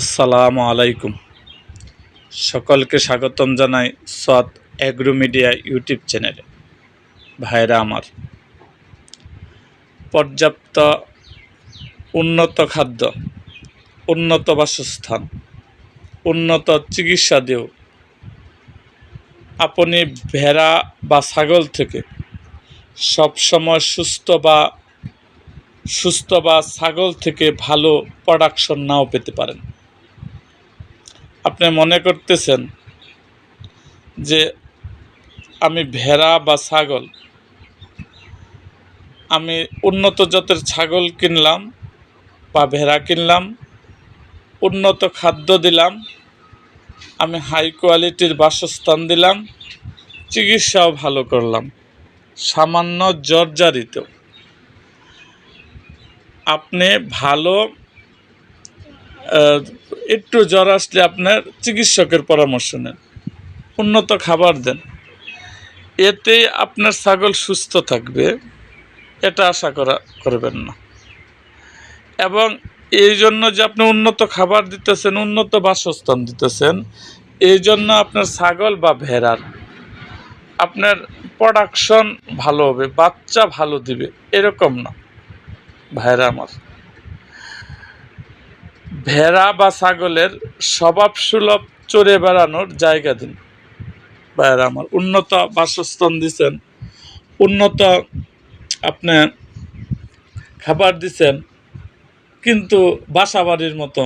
আসসালামু আলাইকুম। সকলকে স্বাগতম জানাই সৎ অ্যাগ্রো মিডিয়া ইউটিউব চ্যানেলে। ভাইরা আমার, পর্যাপ্ত উন্নত খাদ্য, উন্নত বাসস্থান, উন্নত চিকিৎসা দিয়েও আপনি ভেড়া বা ছাগল থেকে সবসময় সুস্থ বা সুস্থ বা ছাগল থেকে ভালো প্রোডাকশন নাও পেতে পারেন। আপনি মনে করতেছেন যে আমি ভেড়া বা ছাগল? আমি উন্নত জাতের ছাগল কিনলাম বা ভেড়া কিনলাম, উন্নত খাদ্য দিলাম, আমি হাই কোয়ালিটির বাসস্থান দিলাম, চিকিৎসাও ভালো করলাম। সামান্য জর্জারিত আপনি ভালো একটু জ্বর আসলে আপনার চিকিৎসকের পরামর্শ নেন। উন্নত খাবার দেন। এতে আপনার ছাগল সুস্থ থাকবে, এটা আশা করা, করবেন না। এবং এই জন্য যে আপনি উন্নত খাবার দিতেছেন, উন্নত বাসস্থান দিতেছেন, এই জন্য আপনার ছাগল বা ভেড়ার আপনার প্রোডাকশন ভালো হবে, বাচ্চা ভালো দিবে, এরকম না। ভাইরা আমার। ভেড়া বা ছাগলের স্বভাব সুলভ চড়ে বেড়ানোর জায়গা দিন। ভাইরা আমার উন্নত বাসস্থান দিচ্ছেন উন্নত আপনি খাবার দিছেন, কিন্তু বাসা বাড়ির মতো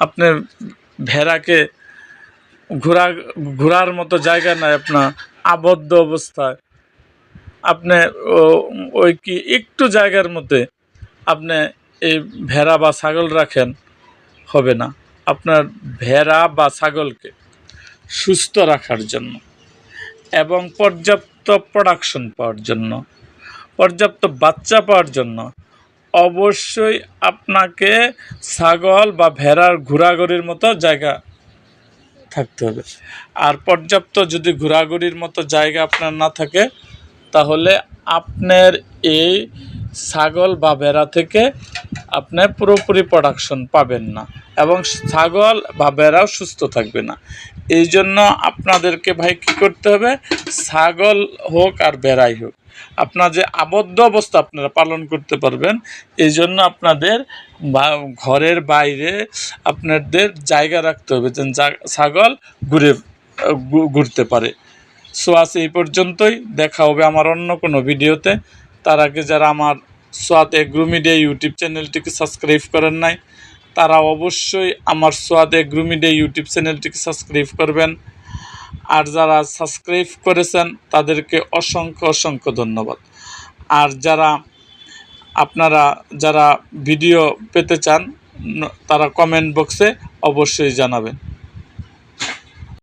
আপনি ভেড়াকে ঘোরা, ঘোরার মতো জায়গা নাই আপনার, আবদ্ধ অবস্থায়। আপনি ওই কি একটু জায়গার মধ্যে আপনি এই ভেড়া বা ছাগল রাখেন হবে না। আপনার ভেড়া বা ছাগলকে সুস্থ রাখার জন্য এবং পর্যাপ্ত প্রোডাকশন পাওয়ার জন্য, পর্যাপ্ত বাচ্চা পাওয়ার জন্য অবশ্যই আপনাকে ছাগল বা ভেড়ার ঘোরাঘুরির মতো জায়গা থাকতে হবে। আর পর্যাপ্ত যদি ঘোরাঘুরির মতো জায়গা আপনার না থাকে, তাহলে আপনার এই ছাগল বা ভেড়া থেকে আপনি পুরোপুরি প্রোডাকশন পাবেন না এবং ছাগল বা বেড়াও সুস্থ থাকবে না। এই জন্য আপনাদেরকে ভাই কী করতে হবে? ছাগল হোক আর বেড়াই হোক, আপনার যে আবদ্ধ অবস্থা আপনারা পালন করতে পারবেন। এই জন্য আপনাদের ঘরের বাইরে আপনাদের জায়গা রাখতে হবে যেন ছাগল ঘুরে ঘুরতে পারে। সো আজ এই পর্যন্তই, দেখা হবে আমার অন্য কোনো ভিডিওতে। তার আগে যারা আমার সোয়াদ এগ্রো মিডিয়া ইউটিউব চ্যানেলটিকে সাবস্ক্রাইব করেন নাই, তারা অবশ্যই আমার সোয়াদ এগ্রো মিডিয়া ইউটিউব চ্যানেলটিকে সাবস্ক্রাইব করবেন। আর যারা সাবস্ক্রাইব করেছেন, তাদেরকে অসংখ্য অসংখ্য ধন্যবাদ। আর যারা আপনারা যারা ভিডিও পেতে চান, তারা কমেন্ট বক্সে অবশ্যই জানাবেন।